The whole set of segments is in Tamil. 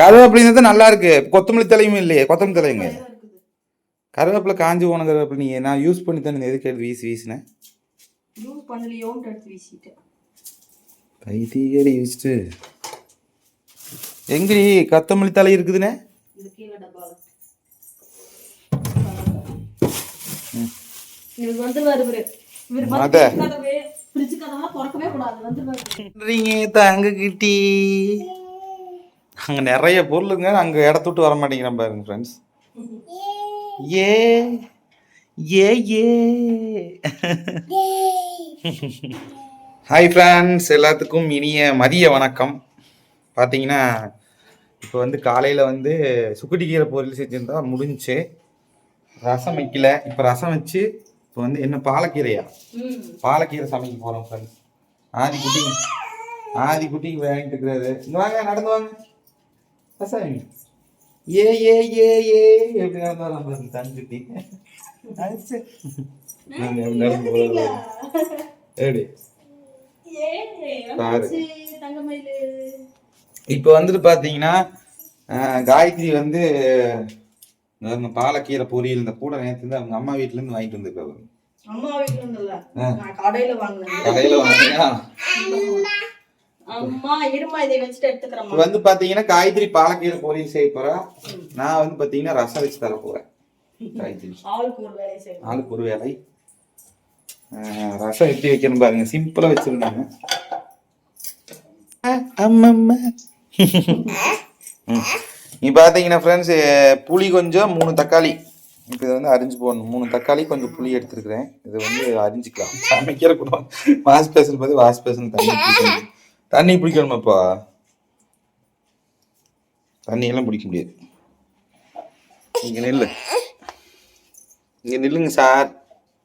கருவேப்பிலை தான் நல்லா இருக்கு கொத்தமல்லி தலையும் இல்லையே கொத்தமல்லி தலையுங்க. கருவேப்பிலை காஞ்சி போன கருவேப்பிலை நீ நான் யூஸ் பண்ணி தானே எதுக்கு எடுத்து வீசி வீசினேன் யூஸ் பண்ணலையோன்ட்டு எடுத்து வீசிட்டேன். வச்சுட்டு எங்கடி கொத்தமல்லி தலை இருக்குதுண்ணே தங்க கிட்டி அங்கே நிறைய பொருளுங்க அங்கே இடத்த விட்டு வர மாட்டேங்கிறேன் பாருங்க ஃப்ரெண்ட்ஸ் ஏ ஏ ஏ. ஹாய் ஃப்ரெண்ட்ஸ் எல்லாத்துக்கும் இனிய மதிய வணக்கம். பார்த்தீங்கன்னா இப்போ வந்து காலையில் வந்து சுக்குட்டி கீரை பொரியல் செஞ்சுருந்தா முடிஞ்சுச்சு ரசம் வைக்கல. இப்போ ரசம் வச்சு இப்போ வந்து என்ன பாலக்கீரையா? பாலக்கீரை சமைக்க போகிறோம் ஃப்ரெண்ட்ஸ் ஆதி குட்டி ஆதி குட்டி வாங்கிட்டு இருக்கிறாரு. இங்க வாங்க நடந்து வாங்க. ரசாமி ஏ ஏ ஏ ஏ எப்படி நடந்து வரலாம் பாருங்க எப்படி இப்போ வந்துட்டு பார்த்தீங்கன்னா காயத்ரி வந்து இந்த பாலக்கீரை பொரியல் இந்த கூட நேற்று இருந்து அவங்க அம்மா வீட்டுல இருந்து வாங்கிட்டு வந்திருக்காரு அம்மா வீட்டுல. நான் கடையில வாங்கினேன். கடையில வாங்கினா வந்து பாத்தீங்கன்னா காய்கறி பாலக்கீரை பொரியல் செய்ய போறேன் நான் வந்து பாத்தீங்கன்னா ரசம் வச்சு தர போறேன். ஆளுக்கு ஒரு வேலை. ரசம் எப்படி வைக்கணும் பாருங்க. சிம்பிளா வச்சிருந்தாங்க. நீ பாத்தீங்கன்னா ஃப்ரெண்ட்ஸ் புளி கொஞ்சம் மூணு தக்காளி. இப்போ இதை வந்து அரிஞ்சு போடணும். மூணு தக்காளி கொஞ்சம் புளி எடுத்துருக்கிறேன். இது வந்து அரிஞ்சிக்கலாம். சமைக்கிற கூட வாஷ் பேசன் பார்த்து வாஷ் பேசன் தண்ணி தண்ணி பிடிக்கணுமாப்பா? தண்ணியெல்லாம் பிடிக்க முடியாது. இங்க நில்லு. இங்க நில்லுங்க சார்.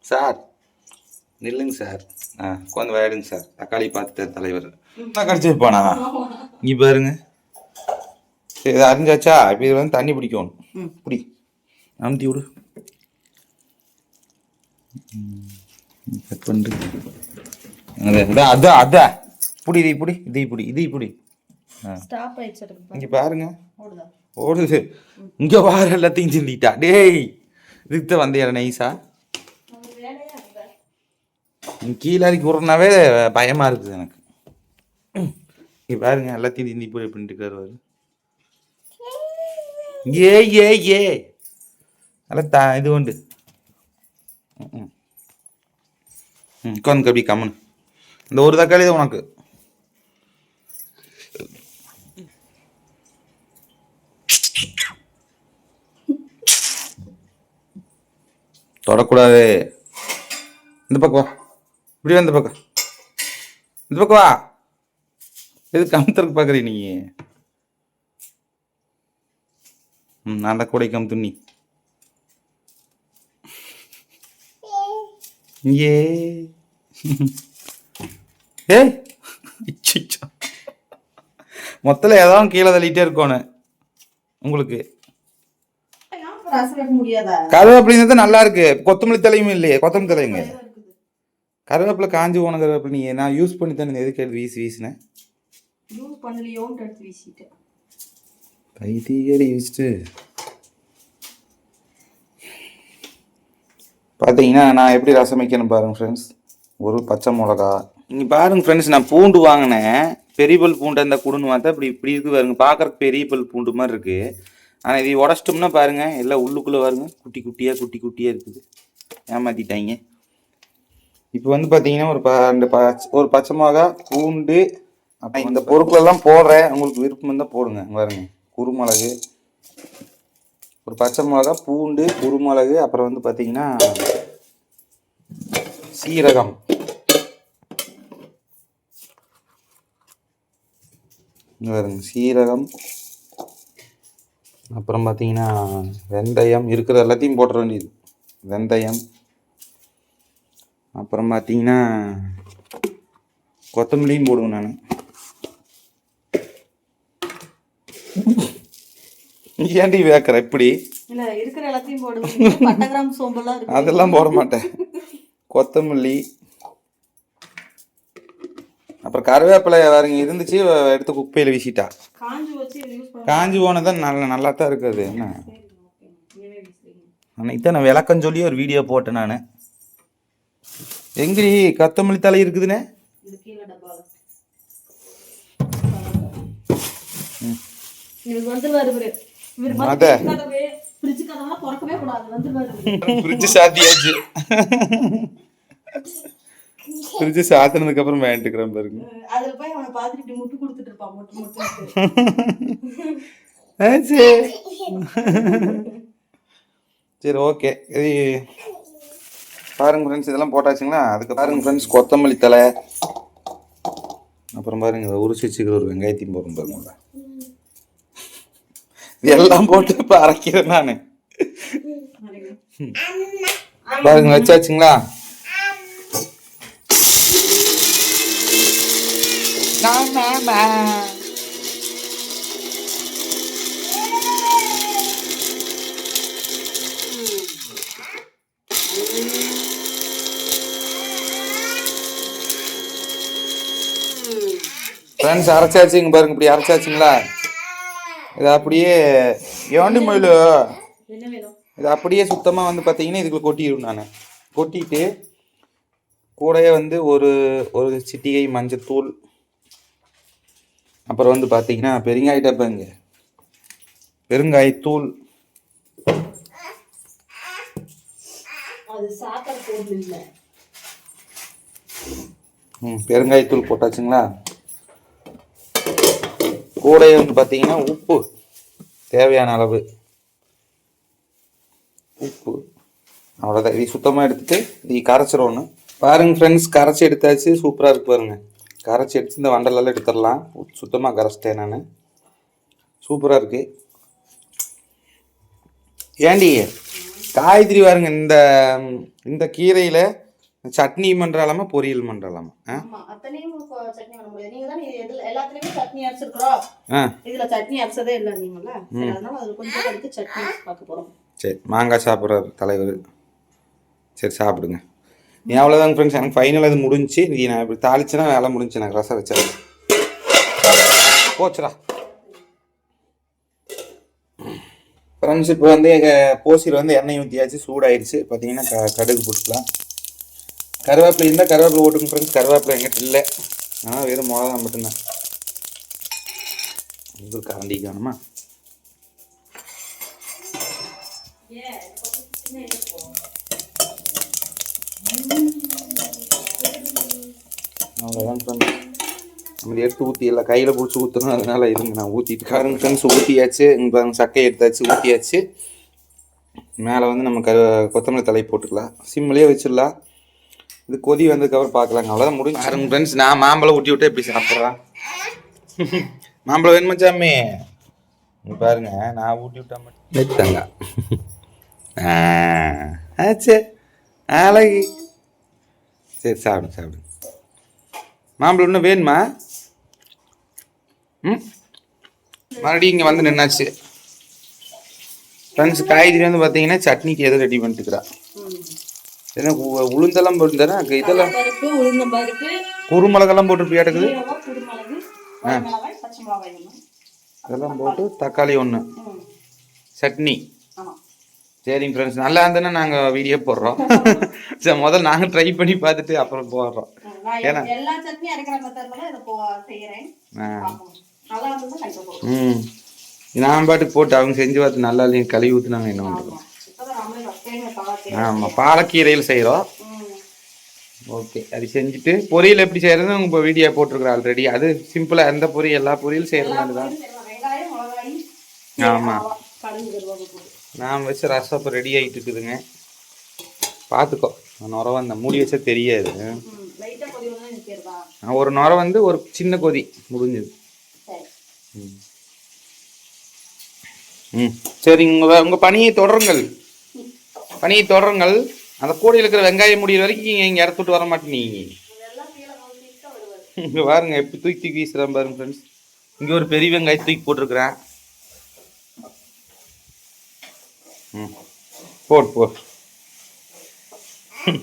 சார். நில்லுங்க சார். ஆ உட்காந்து விளையாடுங்க சார். தக்காளி பார்த்துட்டு தலைவர். நான் கடிச்சு வைப்பானா? இங்க பாருங்க. சரி இது அரிஞ்சாச்சா? இப்போ இது வந்து தண்ணி பிடிக்கணும். பிடி. அமுத்தி விடு. கட் அதான் அதான் அதான் புடி இதை புடி இதை புடி இதை புடி. ஸ்டாப் ஆயிடுச்சு இங்க பாருங்க. ஓடுதா? இங்க பாரு எல்லாத்தையும் சிந்திட்டா. டேய் இதுக்கு தான் வந்தியா நைஸா நம்ம வேலையா இருக்கு? நீ கீழே இறக்கி விட்றனாவே பயமா இருக்குது எனக்கு. இங்க பாருங்க எல்லாத்தையும் சிந்தி போய் பண்ணிட்டு அவரு. ஏ ஏ ஏ. நல்லா தா இது உண்டு. ம், உட்காந்து அப்படி கம்மன். இந்த ஒரு தக்காளி தான் உனக்கு. தொடக்கூடாது. இந்த பக்கம் வா. இப்படி இந்த பக்கம். இந்த பக்கம் வா. எது கமுத்தருக்கு பார்க்குறீ நீ? ம் நான் தான் கூடை கமுத்து நீ. ஏ ஏ மொத்தத்தில் ஏதாவது கீழே தள்ளிகிட்டே இருக்கோன்னு உங்களுக்கு. கருவேப்பிலை நல்லா இருக்கு. கொத்தமல்லி தலையும் இல்லையே கொத்தமல்லி தலையுங்க கருவேப்பிலை காஞ்சி போன கருவேப்பிலை நீ நான் யூஸ் பண்ணி தானே எதுக்கு எடுத்து வீசி வீசினேன் யூஸ் பண்ணலையோன்ட்டு எடுத்து வீசிட்டேன். கைத்தீயடி வச்சுட்டு பார்த்தீங்கன்னா நான் எப்படி ரசம் வைக்கணும் பாருங்க ஃப்ரெண்ட்ஸ் ஒரு பச்சை மிளகா. இங்கே பாருங்க ஃப்ரெண்ட்ஸ் நான் பூண்டு வாங்கினேன். பெரிய பல் பூண்டு அந்த குடுன்னு பார்த்தா இப்படி இப்படி இருக்கு பாருங்க. பார்க்கறக்கு பெரிய பல் பூண்டு மாதிரி இருக்கு. ஆனால் இதை உடச்சிட்டோம்னா பாருங்க எல்லாம் உள்ளுக்குள்ளே பாருங்க குட்டி குட்டியாக குட்டி குட்டியாக இருக்குது. ஏமாத்திட்டாங்க. இப்போ வந்து பார்த்தீங்கன்னா ஒரு ப ரெண்டு பச்ச ஒரு பச்சை மிளகா பூண்டு அப்புறம் இந்த பொருட்களெல்லாம் போடுறேன். உங்களுக்கு விருப்பம் இருந்தால் போடுங்க பாருங்க. குருமிளகு ஒரு பச்சை மிளகா பூண்டு குருமிளகு அப்புறம் வந்து பார்த்தீங்கன்னா சீரகம். பாருங்க சீரகம் அப்புறம் பார்த்தீங்கன்னா வெந்தயம் இருக்கிற எல்லாத்தையும் போட்டுற வேண்டியது. வெந்தயம். அப்புறம் பார்த்தீங்கன்னா கொத்தமல்லியும் போடுவேன் நான். ஏன்டி வேக்கிற இப்படி? அதெல்லாம் போட மாட்டேன். கொத்தமல்லி அப்புறம் கருவேப்பிலை பாருங்க இருந்துச்சு எடுத்து குப்பையில் வீசிட்டா. காஞ்சி போனதான் நல்ல நல்லா தான் இருக்குது. என்ன? அன்னைக்கு தான் நான் விளக்கம் சொல்லி ஒரு வீடியோ போட்டேன் நான். எங்கிரி கத்தமல்லி தலை இருக்குதுண்ணே ஃப்ரிட்ஜ் சாத்தியாச்சு. ஃப்ரிட்ஜ் சாத்தினதுக்கு அப்புறம் வேண்டிக்கிறேன் பாருங்க. அதுல போய் அவனை பார்த்துட்டு இப்படி முட்டு கொடுத்துட்டு இருப்பான் முட்டு முட்டு சரி. சரி ஓகே. இது பாருங்க ஃப்ரெண்ட்ஸ் இதெல்லாம் போட்டாச்சுங்களா? அதுக்கு பாருங்க ஃப்ரெண்ட்ஸ் கொத்தமல்லி தலை அப்புறம் பாருங்க உரிச்சு வச்சுக்கிற ஒரு வெங்காயத்தையும் போடுறோம் பாருங்க இது எல்லாம் போட்டு இப்போ அரைக்கிறேன் நான் பாருங்க வச்சாச்சுங்களா? நான் ஃப்ரெண்ட்ஸ் அரைச்சாச்சுங்க பாருங்க இப்படி அரைச்சாச்சுங்களா? இது அப்படியே ஏண்டி மொழிலு இது அப்படியே சுத்தமாக வந்து பார்த்தீங்கன்னா இதுக்குள்ள கொட்டிடும் நான். கொட்டிட்டு கூடயே வந்து ஒரு ஒரு சிட்டிகை மஞ்சத்தூள் அப்புறம் வந்து பார்த்தீங்கன்னா பெருங்காய டப்பாங்க. பெருங்காயத்தூள். ம் பெருங்காயத்தூள் போட்டாச்சுங்களா? கூடயே வந்து பார்த்தீங்கன்னா உப்பு. தேவையான அளவு. உப்பு. அவ்வளோதான் இது சுத்தமாக எடுத்துட்டு இது கரைச்சிடணும். பாருங்க ஃப்ரெண்ட்ஸ் கரைச்சி எடுத்தாச்சு. சூப்பராக இருக்கு பாருங்க. கரைச்சி எடுத்து இந்த வண்டலெல்லாம் எடுத்துடலாம். சுத்தமாக கரைச்சிட்டேன் நான். சூப்பராக இருக்கு. ஏண்டி காய்கறி பாருங்க இந்த இந்த கீரையில் சட்னி பண்ணுறாலாமா பொரியல் பண்ணுறாலாமா சரி, மாங்காய் சாப்பிட்றாரு தலைவர். சரி சாப்பிடுங்க. அவ்வளோதாங்க ஃப்ரெண்ட்ஸ் எனக்கு ஃபைனல் அது முடிஞ்சு நீ நான் இப்படி தாளிச்சுன்னா வேலை முடிஞ்சு எனக்கு ரசம் வச்சாரு போச்சுடா. ஃப்ரெண்ட்ஸ் இப்போ வந்து எங்கள் போசியில் வந்து எண்ணெய் ஊற்றியாச்சு சூடாயிருச்சு. பார்த்தீங்கன்னா க கடுகு போட்டுக்கலாம். கருவேப்பிலை இருந்தால் கருவேப்பிலை ஓட்டுங்க ஃப்ரெண்ட்ஸ் கருவேப்பிலை எங்கிட்ட இல்லை. ஆனால் வெறும் மிளகா மட்டும்தான். இது கரண்டிக்கு அவ்வளோதான் ஃப்ரெண்ட்ஸ் நம்ம எடுத்து ஊற்றி இல்லை கையில் பிடிச்சி ஊற்றணும் அதனால இருங்க நான் ஊற்றிட்டு காரங்க ஃப்ரெண்ட்ஸ் ஊற்றியாச்சு இங்கே சக்கையை எடுத்தாச்சு ஊற்றியாச்சு மேலே வந்து நம்ம கரு கொத்தமல்லி தலை போட்டுக்கலாம். சிம்மிலே வச்சிடலாம். இது கொதி வந்ததுக்கப்புறம் பார்க்கலாங்க. அவ்வளோதான் முடிஞ்சு. பாருங்க ஃப்ரெண்ட்ஸ் நான் மாம்பழம் ஊட்டி விட்டு எப்படி சாப்பிட்றேன்? மாம்பழம் வேணுமா சாமி? பாருங்க நான் ஊட்டி விட்டா மட்டும். எடுத்தாங்க ஆச்சு. அழகு சரி சாப்பிடுங்க சாப்பிடுங்க மாம்பழம் இன்னும் வேணுமா? ம்? மறுபடியும் இங்கே வந்து நின்னாச்சு. ஃப்ரெண்ட்ஸ் காய்கறி வந்து பார்த்தீங்கன்னா சட்னிக்கு எதை ரெடி பண்ணிட்டுக்கிறா. ஏன்னா உளுந்தெல்லாம் போட்டுருந்தா இதெல்லாம் குருமிளகெல்லாம் போட்டு இருக்குது? வேணும்? அதெல்லாம் போட்டு தக்காளி ஒன்று சட்னி. சரிங்க ஃப்ரெண்ட்ஸ் நல்லா இருந்ததுன்னா நாங்கள் வீடியோ போடுறோம். சரி முதல்ல நாங்கள் ட்ரை பண்ணி பார்த்துட்டு அப்புறம் போடுறோம். ஏன்னா- எல்லா அரைக்கிற மெத்தட்ல இதை. நல்லா இருந்தது ம். நான் பாட்டுக்கு போட்டு அவங்க செஞ்சு பார்த்து நல்லா இல்லையும் கழுவி என்ன இப்பதான் நம்மளே வச்சேங்க பார்த்து ஆமாம் பாலக்கீரையில் செய்கிறோம் ஓகே அது செஞ்சுட்டு பொரியல் எப்படி செய்கிறது உங்கள் வீடியோ போட்டிருக்குறோம் ஆல்ரெடி அது சிம்பிளாக எந்த பொரியல் எல்லா பொரியலும் செய்கிற மாதிரி தான். வெங்காயம் மிளகாய் ஆமா. நான் வச்ச ரசம் இப்போ ரெடி ஆகிட்டு இருக்குதுங்க பார்த்துக்கோ நுர வந்த மூடி வச்சா தெரியாது. ஒரு நுர வந்து ஒரு சின்ன கொதி முடிஞ்சது. சரி. ம். சரிங்க உங்கள் உங்கள் பணியை தொடருங்கள். பணியை தொடருங்கள். அந்த கூடையில் இருக்கிற வெங்காயம் முடியிற வரைக்கும் நீங்கள் இங்கே இடத்துட்டு வர வருவாரு இங்கே பாருங்க எப்படி தூக்கி தூக்கி வீசுகிறேன் பாருங்க ஃப்ரெண்ட்ஸ் இங்கே ஒரு பெரிய வெங்காயம் தூக்கி போட்டிருக்கிறேன் ம் போட் போ.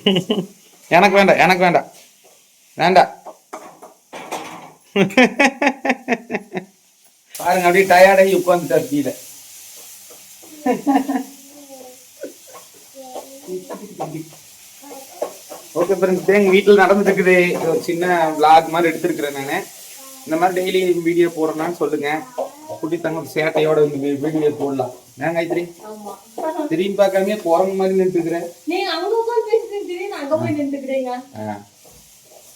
எனக்கு வேண்டாம் எனக்கு வேண்டாம். வேண்டாம். பாருங்க அப்படியே டயர்டாகி உட்காந்துட்டார் கீழே. ஓகே ஃப்ரெண்ட்ஸ் எங்கள் வீட்டில் நடந்துருக்குது ஒரு சின்ன விளாக் மாதிரி எடுத்திருக்கிறேன் நான். இந்த மாதிரி டெய்லி வீடியோ போடுறேன்னு சொல்லுங்கள் குட்டி தங்க சேட்டையோட வீடியோ போடலாம். ஏன் காயத்ரி? திரும்பி பார்க்காம குரங்கு மாதிரி நின்றுக்கிறேன்.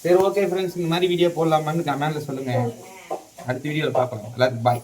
சரி ஓகே ஃப்ரெண்ட்ஸ் இந்த மாதிரி வீடியோ போடலாமான்னு கமெண்ட்ல சொல்லுங்க. அடுத்த வீடியோவில் பார்க்கலாம் எல்லாத்துக்கும் பாய்